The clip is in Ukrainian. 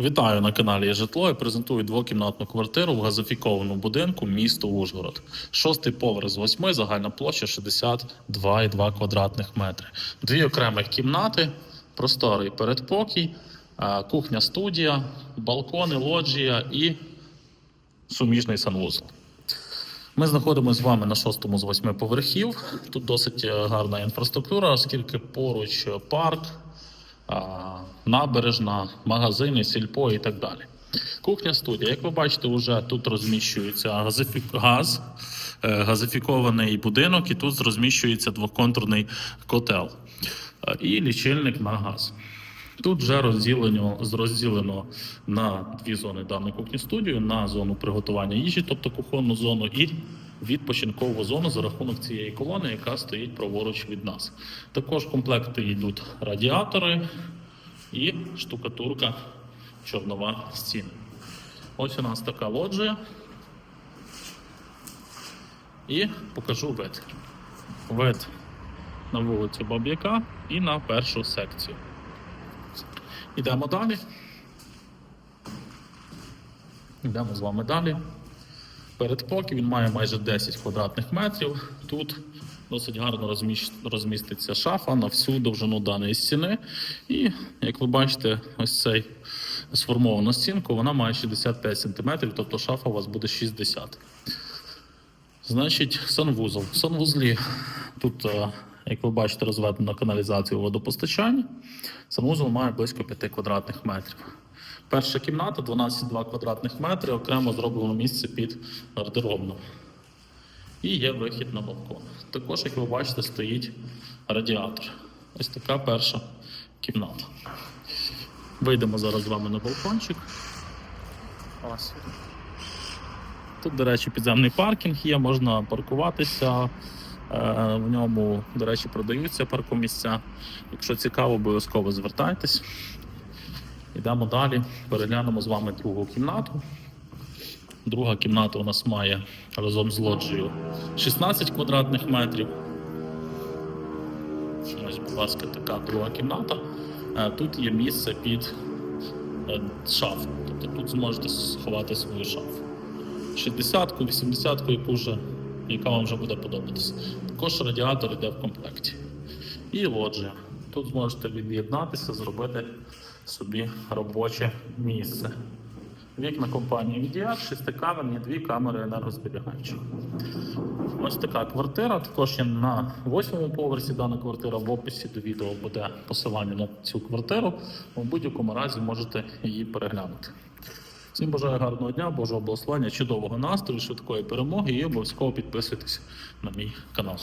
Вітаю на каналі Житло і презентую двокімнатну квартиру в газифікованому будинку місто Ужгород. Шостий поверх з восьми, загальна площа 62,2 квадратних метри. Дві окремих кімнати, просторий передпокій, кухня-студія, балкони, лоджія і суміжний санвузол. Ми знаходимося з вами на шостому з восьми поверхів. Тут досить е, гарна інфраструктура, оскільки поруч е, парк, набережна, магазини, сільпо і так далі. Кухня студія. Як ви бачите, вже тут розміщується газ, е, газифікований будинок, і тут розміщується двоконтурний котел е, і лічильник на газ. Тут вже розділено, розділено на дві зони даної кухні студію, на зону приготування їжі, тобто кухонну зону, і відпочинкову зону за рахунок цієї колони, яка стоїть праворуч від нас. Також в комплекти йдуть радіатори і штукатурка чорнова стіни. Ось у нас така лоджія. І покажу вид. Вид на вулицю Баб'яка і на першу секцію. Йдемо далі. Йдемо з вами далі. Передпокій він має майже 10 квадратних метрів. Тут досить гарно розміститься шафа на всю довжину даної стіни. І, як ви бачите, ось цей сформовану стінку, вона має 65 см, тобто шафа у вас буде 60 Значить, санвузол. В санвузлі тут, е, як ви бачите, розведено каналізацію водопостачання. Санвузол має близько 5 квадратних метрів. Перша кімната 12,2 квадратних метри, окремо зроблено місце під гардеробну. І є вихід на балкон. Також, як ви бачите, стоїть радіатор. Ось така перша кімната. Вийдемо зараз з вами на балкончик. Тут, до речі, підземний паркінг є, можна паркуватися. Е, В ньому, до речі, продаються паркомісця. Якщо цікаво, обов'язково звертайтесь. Йдемо далі, переглянемо з вами другу кімнату. Друга кімната у нас має разом з лоджією 16 квадратних метрів. Ось, будь ласка, така друга кімната. Е, Тут є місце під е, шафу. Тобто тут зможете сховати свою шафу. 60-ку, 80-ку, яку вже, яка вам вже буде подобатися. Також радіатор йде в комплекті. І лоджія. Тут зможете від'єднатися, зробити собі робоче місце. Вікна компанії VDR, шестикамерні, дві камери енергозберігаючі. Ось така квартира. Також є на восьмому поверсі дана квартира. В описі до відео буде посилання на цю квартиру. У будь-якому разі можете її переглянути. Всім бажаю гарного дня, Божого благословення, чудового настрою, швидкої перемоги і обов'язково підписуйтесь на мій канал.